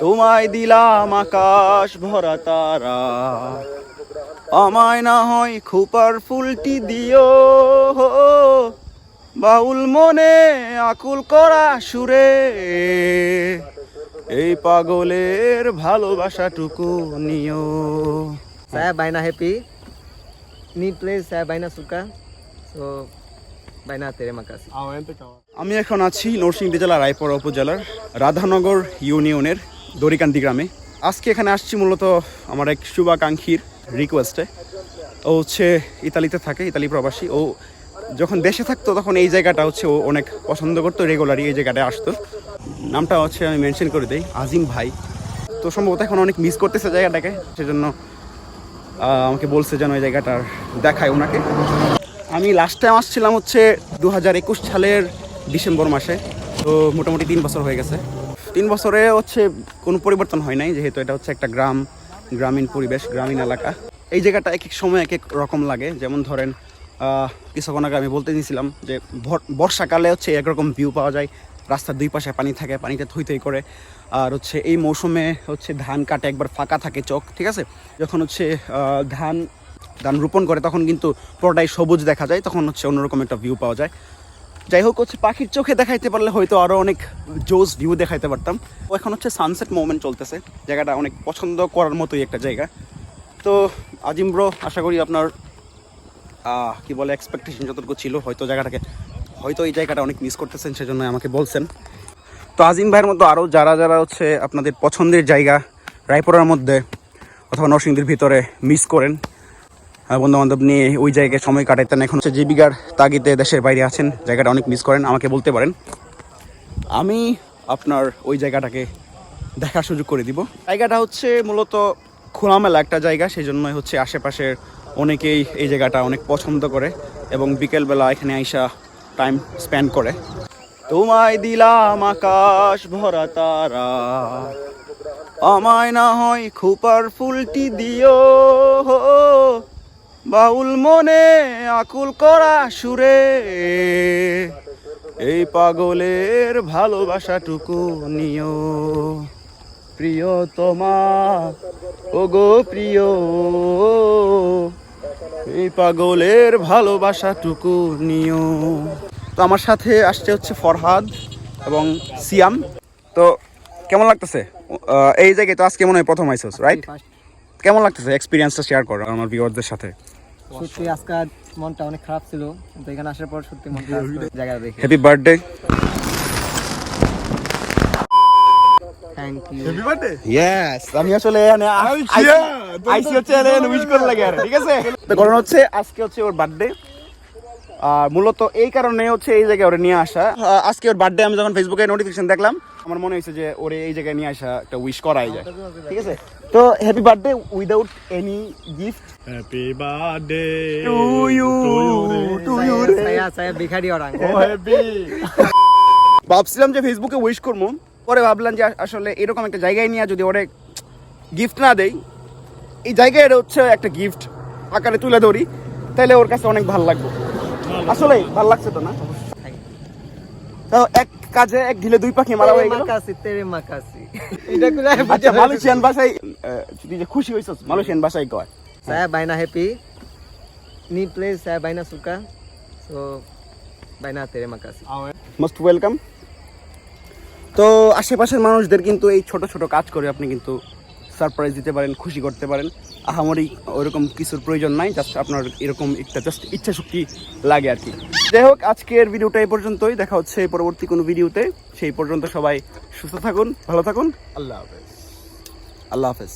তোমায় দিলাম আকাশ ভরা তারা আমায় না হয় খুপার ফুলটি দিও বাউল মনে আকুল করা সুরে এই পাগলের ভালোবাসাটুকু নিও. Ni place saya Baina suka. So Baina terima kasih. আমি এখন আছি নরসিংদী জেলার রায়পুরা উপজেলার রাধানগর ইউনিয়নের দরিকান্দি গ্রামে। আজকে এখানে আসছি মূলত আমার এক শুভাকাঙ্ক্ষীর রিকোয়েস্টে ও হচ্ছে ইতালিতে থাকে, ইতালি প্রবাসী। ও যখন দেশে থাকতো তখন এই জায়গাটা হচ্ছে ও অনেক পছন্দ করতো রেগুলারই এই জায়গাটায় আসতো। নামটা হচ্ছে আমি মেনশন করে দিই আজিম ভাই। তো সম্ভবত এখন অনেক মিস করতেছে জায়গাটাকে, সেজন্য আমাকে বলছে যেন ওই জায়গাটার দেখায় ওনাকে। আমি লাস্ট টাইম আসছিলাম হচ্ছে দু হাজার একুশ সালের ডিসেম্বর মাসে। তো মোটামুটি তিন বছর হয়ে গেছে। তিন বছরে হচ্ছে কোনো পরিবর্তন হয় নাই, যেহেতু এটা হচ্ছে একটা গ্রাম, গ্রামীণ পরিবেশ, গ্রামীণ এলাকা। এই জায়গাটা এক এক সময় এক এক রকম লাগে। যেমন ধরেন কিছুক্ষণ আগে আমি বলতে দিয়েছিলাম যে বর্ষাকালে হচ্ছে একরকম ভিউ পাওয়া যায়। রাস্তার দুই পাশে পানি থাকে, পানিতে থই থই করে। আর হচ্ছে এই মৌসুমে হচ্ছে ধান কাটে একবার ফাঁকা থাকে চোখ ঠিক আছে? যখন হচ্ছে ধান ধান রোপণ করে, তখন কিন্তু পুরোটাই সবুজ দেখা যায়। তখন হচ্ছে অন্যরকম একটা ভিউ পাওয়া যায়। যাই হোক, হচ্ছে পাখির চোখে দেখাইতে পারলে হয়তো আরও অনেক জোস ভিউ দেখাইতে পারতাম। ও এখন হচ্ছে সানসেট মোমেন্ট চলতেছে। জায়গাটা অনেক পছন্দ করার মতোই একটা জায়গা। তো আজিম ব্রো আশা করি আপনার কি বলে এক্সপেকটেশন যতটুকু ছিল, হয়তো জায়গাটাকে, হয়তো এই জায়গাটা অনেক মিস করতেছেন, সেজন্য আমাকে বলছেন। তো আজিম ভাইয়ের মতো আরও যারা যারা হচ্ছে আপনাদের পছন্দের জায়গা রায়পুরার মধ্যে অথবা নরসিংদীর ভিতরে মিস করেন বন্ধু বান্ধব নিয়ে ওই জায়গায় সময় কাটাইতেন। এখন হচ্ছে জীবিকার তাগিদে দেশের বাইরে আছেন। জায়গাটা অনেক মিস করেন। আমাকে বলতে পারেন। আমি আপনার ওই জায়গাটাকে দেখার সুযোগ করে দিব। জায়গাটা হচ্ছে মূলত খোলামেলা একটা জায়গা। সেই জন্যই হচ্ছে আশেপাশের অনেকেই এই জায়গাটা অনেক পছন্দ করে এবং বিকেলবেলা এখানে আইসা টাইম স্পেন্ড করে। তোমায় দিলাম আকাশ ভরা তারা। আমায় না হয় খুপার ফুলটি দিও। বাউল মনে আকুল করা সুরে। এই পাগলের ভালোবাসাটুকু নিও। প্রিয় তোমা ও গো প্রিয়। এই পাগলের ভালোবাসাটুকু নিও। তো আমার সাথে আসছে হচ্ছে ফরহাদ এবং সিয়াম। তো কেমন লাগতেছে? এই জায়গায় তো আজকে মনে হয় প্রথম আইসোস রাইট কেমন লাগতেছে এক্সপিরিয়েন্সটা শেয়ার করো আমার ভিউয়ারদের সাথে? সত্যি আজকে মনটা অনেক খারাপ ছিল কিন্তু এখানে আসার পর সত্যি মনটা জায়গা দেখে। Happy birthday thank you yes আমি আসলে আইসি হচ্ছে উইশ করে লাগে আর ঠিক আছে? তো কারণ হচ্ছে আজকে হচ্ছে ওর বার্থডে আর মূলত এই কারণে হচ্ছে এই জায়গায় ওরে নিয়ে আসা। আজকে ওর বার্থডে আমি যখন ফেসবুকে নোটিফিকেশন দেখলাম আমার মনে হয়েছে যে ওরে এই জায়গায় নিয়ে আসা একটা উইশ করাই যায়। ঠিক আছে? তো happy birthday without any gift Happy birthday to you to you saya saya ভিখারি orang ভাবছিলাম যে ফেসবুকে উইশ করব পরে ভাবলাম যে আসলে এরকম একটা জায়গায় নিয়ে যদি ওরে গিফট না দেই এই জায়গায় এটা হচ্ছে একটা গিফট আকারে তুলে ধরি তাহলে ওর কাছে অনেক ভালো লাগবে। আসলে ভালো লাগছে তো না? তো এক কাজে এক ঢিলে দুই পাখি মারা হয়ে গেল। terima kasih এটা করে আচ্ছা মালয়েশিয়ান ভাষায় তুই যে খুশি মালয়েশিয়ান ভাষায় কয়। saya Baina happy ni place saya Baina suka so Baina terima kasih most welcome তো আশেপাশের মানুষদের কিন্তু এই ছোট ছোট কাজ করে আপনি কিন্তু সারপ্রাইজ দিতে পারেন খুশি করতে পারেন। আহামরি ওরকম কিছুর প্রয়োজন নাই জাস্ট আপনার এরকম একটা জাস্ট ইচ্ছা শক্তি লাগে আর কি। যাই হোক আজকের ভিডিওটা এই পর্যন্তই। দেখা হচ্ছে পরবর্তী কোনো ভিডিওতে। সেই পর্যন্ত সবাই সুস্থ থাকুন ভালো থাকুন। আল্লাহ হাফেজ। আল্লাহ হাফেজ।